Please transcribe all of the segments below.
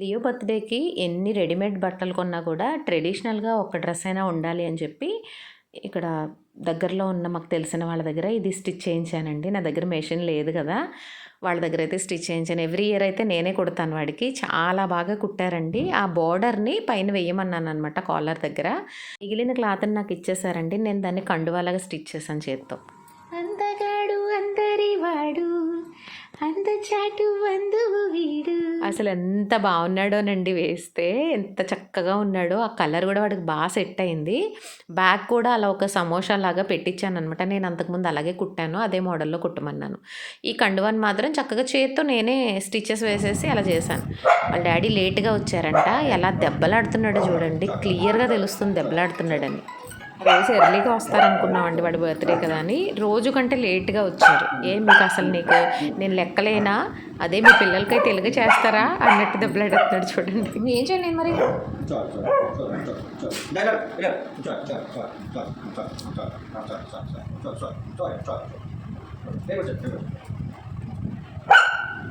Leo బర్త్డేకి ఎన్ని readymade బట్టలు కొన్నా కూడా ట్రెడిషనల్గా ఒక డ్రెస్ అయినా ఉండాలి అని చెప్పి ఇక్కడ దగ్గరలో ఉన్న మాకు తెలిసిన వాళ్ళ దగ్గర ఇది స్టిచ్ చేయించానండి. నా దగ్గర మెషిన్ లేదు కదా. వాళ్ళ దగ్గర అయితే స్టిచ్ చేయించాను. ఎవ్రీ ఇయర్ అయితే నేనే కుడతాను వాడికి. చాలా బాగా కుట్టారండి. ఆ బోర్డర్ని పైన వేయమన్నాను అనమాట కాలర్ దగ్గర. మిగిలిన క్లాత్ని నాకు ఇచ్చేసారండి. నేను దాన్ని కండువాలాగా స్టిచ్ చేశాను చేత్తో. అంతగాడు అందరి అసలు ఎంత బాగున్నాడోనండి వేస్తే ఎంత చక్కగా ఉన్నాడో. ఆ కలర్ కూడా వాడికి బాగా సెట్ అయింది. బ్యాగ్ కూడా అలా ఒక సమోసా లాగా పెట్టించాను అనమాట నేను అంతకుముందు అలాగే కుట్టాను అదే మోడల్లో కుట్టమన్నాను. ఈ కండువాని మాత్రం చక్కగా చేత్తో నేనే స్టిచెస్ వేసేసి అలా చేశాను. వాళ్ళ డాడీ లేట్గా వచ్చారంట. ఎలా దెబ్బలాడుతున్నాడో చూడండి. క్లియర్గా తెలుస్తుంది దెబ్బలాడుతున్నాడని. రోజు ఎర్లీగా వస్తారనుకున్నామండి వాడి బర్త్డే కదా అని రోజు కంటే లేట్గా వచ్చారు ఏం మీకు అసలు నీకు నేను లెక్కలేనా అదే మీ పిల్లలకైతే తెలుగు చేస్తారా అన్నట్టు దెబ్బలాడుతున్నాడు చూడండి ఏం చేయాలి నేను మరి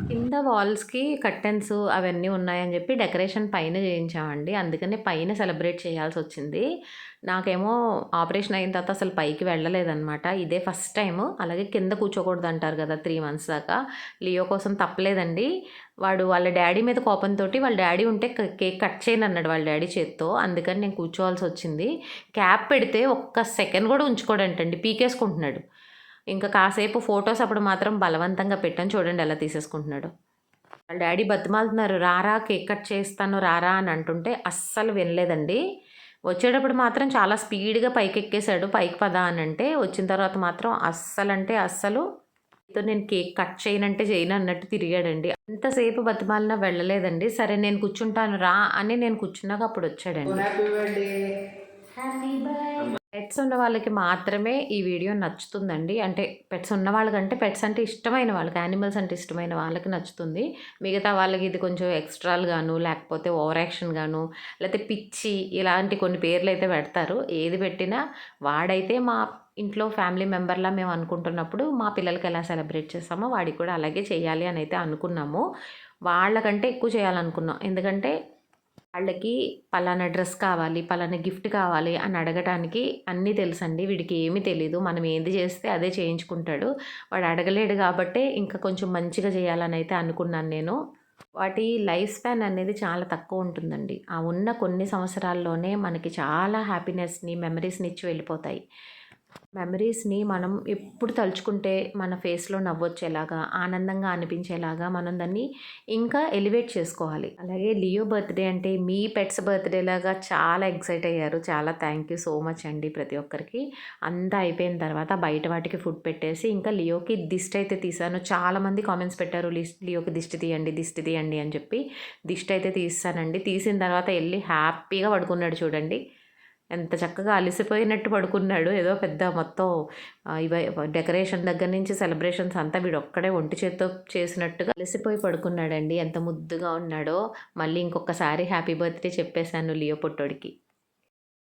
కింద వాల్స్కి కర్టెన్స్ అవన్నీ ఉన్నాయని చెప్పి డెకరేషన్ పైన చేయించామండి. అందుకని పైన సెలబ్రేట్ చేయాల్సి వచ్చింది నాకేమో ఆపరేషన్ అయిన తర్వాత అసలు పైకి వెళ్ళలేదన్నమాట. ఇదే ఫస్ట్ టైం అలాగే కింద కూర్చోకూడదు అంటారు కదా త్రీ మంత్స్ దాకా. లియో కోసం తప్పలేదండి. వాడు వాళ్ళ డాడీ మీద కోపంతో వాళ్ళ డాడీ ఉంటే క- కేక్ కట్ చేయను అన్నాడు వాళ్ళ డాడీ చేత్తో. అందుకని నేను కూర్చోవాల్సి వచ్చింది క్యాప్ పెడితే ఒక్క సెకండ్ కూడా ఉంచుకోడంటండి. పీకేసుకుంటున్నాడు. ఇంకా కాసేపు ఫొటోస్ అప్పుడు మాత్రం బలవంతంగా పెట్టాను చూడండి ఎలా తీసేసుకుంటున్నాడు. వాళ్ళ డాడీ బతిమాలుతున్నారు రారా కేక్ కట్ చేస్తాను రారా అని అంటుంటే అస్సలు వినలేదండి. వచ్చేటప్పుడు మాత్రం చాలా స్పీడ్గా పైకి ఎక్కేశాడు పైకి పదా అని అంటే వచ్చిన తర్వాత మాత్రం అస్సలు అంటే అస్సలు "నీతో నేను కేక్ కట్ చేయనంటే చేయను అన్నట్టు తిరిగాడండి. అంతసేపు బతిమాలినా వెళ్ళలేదండి. సరే నేను కూర్చుంటాను రా అని నేను కూర్చున్నాక అప్పుడు వచ్చాడండి. Happy birthday happy birth pets ఉన్న వాళ్ళకి మాత్రమే ఈ వీడియో నచ్చుతుందండి. అంటే పెట్స్ ఉన్న వాళ్ళకంటే పెట్స్ అంటే ఇష్టమైన వాళ్ళకి యానిమల్స్ అంటే ఇష్టమైన వాళ్ళకి నచ్చుతుంది. మిగతా వాళ్ళకి ఇది కొంచెం ఎక్స్ట్రాలు గాను లేకపోతే ఓవర్ యాక్షన్ గాను లేకపోతే పిచ్చి ఇలాంటి కొన్ని పేర్లు అయితే పెడతారు. ఏది పెట్టినా వాడైతే మా ఇంట్లో ఫ్యామిలీ మెంబర్లా మేము అనుకుంటున్నప్పుడు మా పిల్లలకి ఎలా సెలబ్రేట్ చేస్తామో వాడికి కూడా అలాగే చేయాలి అని అయితే అనుకున్నాము. వాళ్ళకంటే ఎక్కువ చేయాలనుకున్నాం. ఎందుకంటే వాళ్ళకి పలానా డ్రెస్ కావాలి పలానా గిఫ్ట్ కావాలి అని అడగటానికి అన్నీ తెలుసండి. వీడికి ఏమీ తెలీదు. మనం ఏది చేస్తే అదే చేయించుకుంటాడు. వాడు అడగలేడు కాబట్టే ఇంకా కొంచెం మంచిగా చేయాలని అయితే అనుకున్నాను నేను. వాటి లైఫ్ స్పాన్ అనేది చాలా తక్కువ ఉంటుందండి. ఆ ఉన్న కొన్ని సంవత్సరాల్లోనే మనకి చాలా హ్యాపీనెస్ని మెమరీస్ని ఇచ్చి వెళ్ళిపోతాయి. మెమరీస్ని మనం ఎప్పుడు తలుచుకుంటే మన ఫేస్లో నవ్వొచ్చేలాగా ఆనందంగా అనిపించేలాగా మనం దాన్ని ఇంకా ఎలివేట్ చేసుకోవాలి. అలాగే లియో బర్త్డే అంటే మీ పెట్స్ బర్త్డే లాగా చాలా ఎక్సైట్ అయ్యారు. చాలా థ్యాంక్ యూ సో మచ్ అండి ప్రతి ఒక్కరికి. అంతా అయిపోయిన తర్వాత బయట వాటికి ఫుడ్ పెట్టేసి ఇంకా లియోకి దిష్టి అయితే తీసాను. చాలామంది కామెంట్స్ పెట్టారు లియోకి దిష్టి తీయండి దిష్టి తీయండి అని చెప్పి. దిష్టి అయితే తీస్తానండి తీసిన తర్వాత వెళ్ళి హ్యాపీగా పడుకున్నాడు చూడండి. ఎంత చక్కగా అలసిపోయినట్టు పడుకున్నాడు. ఏదో పెద్ద మొత్తం ఇవ డెకరేషన్ దగ్గర నుంచి సెలబ్రేషన్స్ అంతా వీడు ఒక్కడే ఒంటి చేత్తో చేసినట్టుగా అలసిపోయి పడుకున్నాడండి. ఎంత ముద్దుగా ఉన్నాడో. మళ్ళీ ఇంకొకసారి హ్యాపీ బర్త్డే చెప్పేశాను లియో పొట్టోడికి.